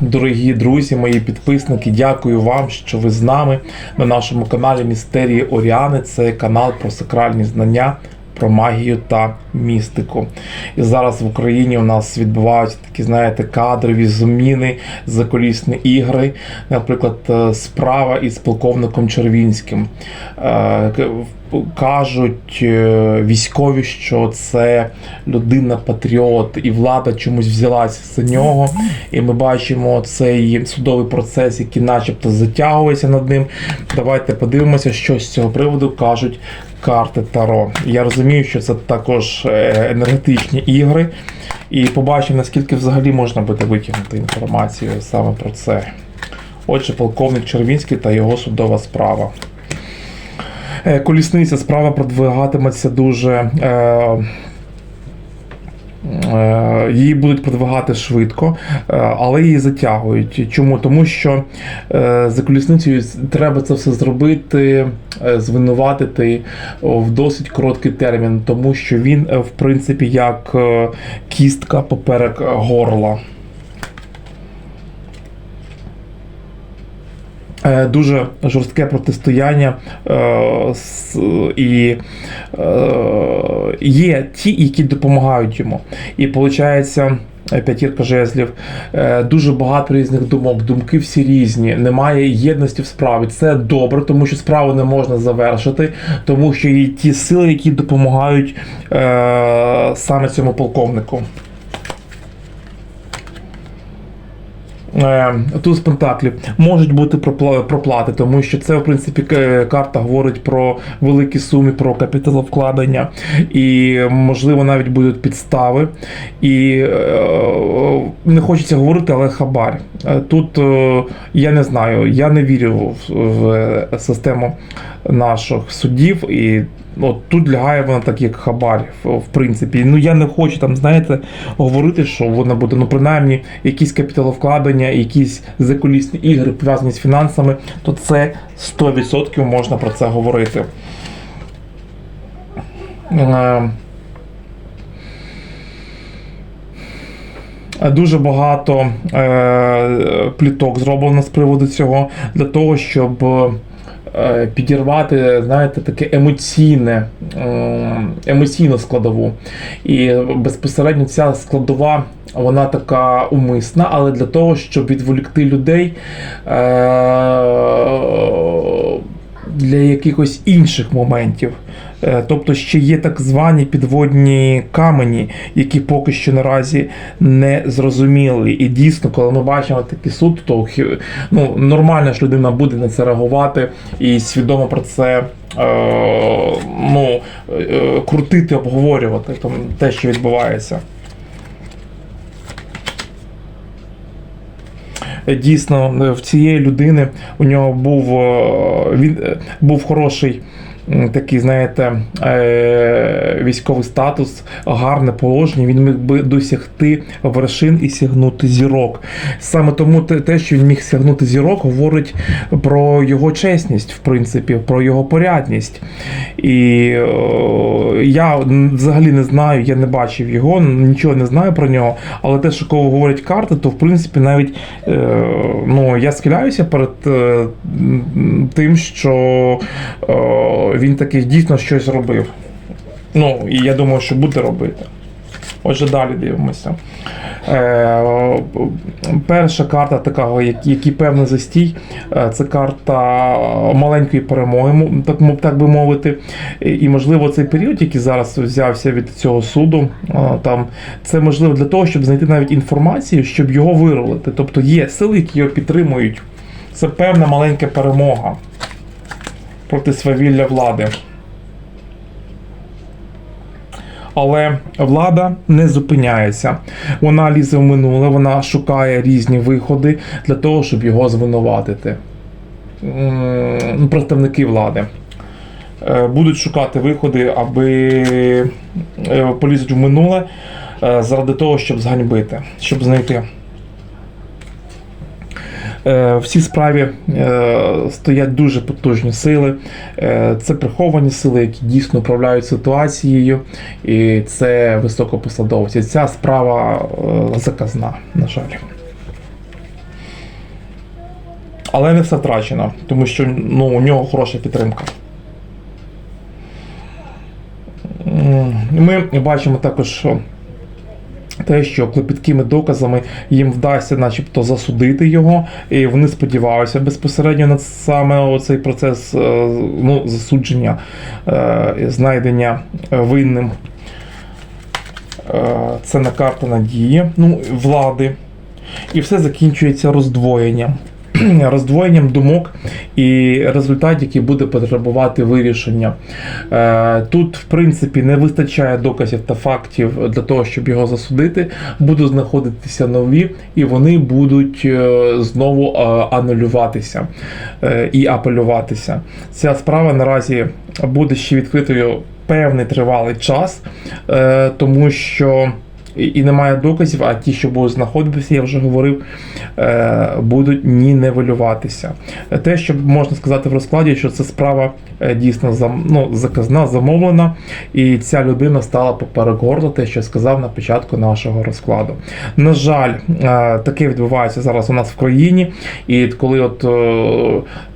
Дорогі друзі, мої підписники, дякую вам, що ви з нами на нашому каналі Містерії Оріани. Це канал про сакральні знання, про магію та містику. І зараз в Україні у нас відбуваються такі, знаєте, кадрові зміни, заколісні ігри. Наприклад, е, справа із полковником Червінським. Кажуть е, військові, що це людина патріот, і влада чомусь взялася за нього. І ми бачимо цей судовий процес, який начебто затягується над ним. Давайте подивимося, що з цього приводу кажуть карти Таро. Я розумію, що це також е, енергетичні ігри, і побачимо, наскільки взагалі можна буде витягнути інформацію саме про це. Отже, полковник Червінський та його судова справа. Е, Колісниця справа продвигатиметься дуже. Е, е, Її будуть продвигати швидко, але її затягують. Чому? Тому що за колісницею треба це все зробити, звинуватити в досить короткий термін, тому що він, в принципі, як кістка поперек горла. Дуже жорстке протистояння е, і е, є ті, які допомагають йому. І виходить. П'ятірка жезлів, Е, дуже багато різних думок, думки всі різні. Немає єдності в справі. Це добре, тому що справу не можна завершити, тому що є ті сили, які допомагають е, саме цьому полковнику. Е, Туз Пентаклів можуть бути пропла- проплати, тому що це, в принципі, карта говорить про великі суми, про капіталовкладення, і можливо навіть будуть підстави. І е, не хочеться говорити, але хабар. Е, Тут е, я не знаю, я не вірю в систему наших судів і. От тут лягає вона так, як хабар, в, принципі. Ну я не хочу там, знаєте, говорити, що вона буде, ну принаймні, якісь капіталовкладення, якісь закулісні ігри пов'язані з фінансами, то це 100% можна про це говорити. Е, Дуже багато е, пліток зроблено з приводу цього для того, щоб підірвати, знаєте, таке емоційне, е, емоційну складову. І безпосередньо ця складова, вона така умисна, але для того, щоб відволікти людей. Е, для якихось інших моментів. Е, Тобто ще є так звані підводні камені, які поки що наразі не зрозуміли. І дійсно, коли ми бачимо такий суд, то ну, нормально ж людина буде на це реагувати і свідомо про це е, ну, е, крутити, обговорювати там, те, що відбувається. Дійсно, в цієї людини у нього був е, він е, був хороший. Такий, знаєте, е, військовий статус, гарне положення. Він міг би досягти вершин і сягнути зірок. Саме тому те, що він міг сягнути зірок, говорить про його чесність, в принципі, про його порядність. І е, я взагалі не знаю, я не бачив його, нічого не знаю про нього. Але те, що коли говорять карти, то в принципі навіть е, ну, я схиляюся перед тим, що він таки дійсно щось робив. Ну, і я думаю, що буде робити. Отже, далі дивимося. Е, перша карта такого, як- який певний застій, е, це карта маленької перемоги, так, так би мовити. І, і, можливо, цей період, який зараз взявся від цього суду, е, там, це можливо для того, щоб знайти навіть інформацію, щоб його виролити. Тобто є сили, які його підтримують. Це певна маленька перемога проти свавілля влади. Але влада не зупиняється. Вона лізе в минуле, вона шукає різні виходи для того, щоб його звинуватити. Представники влади е, будуть шукати виходи, аби е, полізуть в минуле е, заради того, щоб зганьбити, щоб знайти. Е, В цій справі е, стоять дуже потужні сили. Е, Це приховані сили, які дійсно управляють ситуацією, і це високопосадовці. Ця справа заказна, на жаль. Але не все втрачено, тому що ну, у нього хороша підтримка. Ми бачимо також, що те, що клопіткими доказами їм вдасться, начебто, засудити його, і вони сподіваються безпосередньо на саме цей процес е, ну, засудження, е, знайдення е, винним. Це на карта надії, ну, влади. І все закінчується роздвоєнням. Роздвоєнням думок і результат, який буде потребувати вирішення. Е, Тут, в принципі, не вистачає доказів та фактів для того, щоб його засудити. Будуть знаходитися нові, і вони будуть е, знову е, анулюватися і апелюватися. Ця справа наразі буде ще відкритою певний тривалий час, тому що. І немає доказів, а ті, що будуть знаходитися, я вже говорив, е, будуть ні нивелюватися. Те, що можна сказати в розкладі, що це справа е, дійсно ну, заказна, замовлена, і ця людина стала поперек горла, те, що сказав на початку нашого розкладу. На жаль, е, таке відбувається зараз у нас в країні, і коли от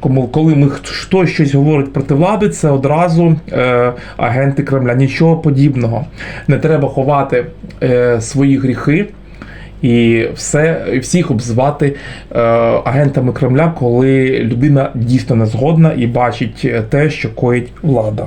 кому- коли ми хтось щось говорить проти влади, це одразу агенти Кремля. Нічого подібного. Не треба ховати свої гріхи. І все, всіх обзвати е, агентами Кремля, коли людина дійсно не згодна і бачить те, що коїть влада.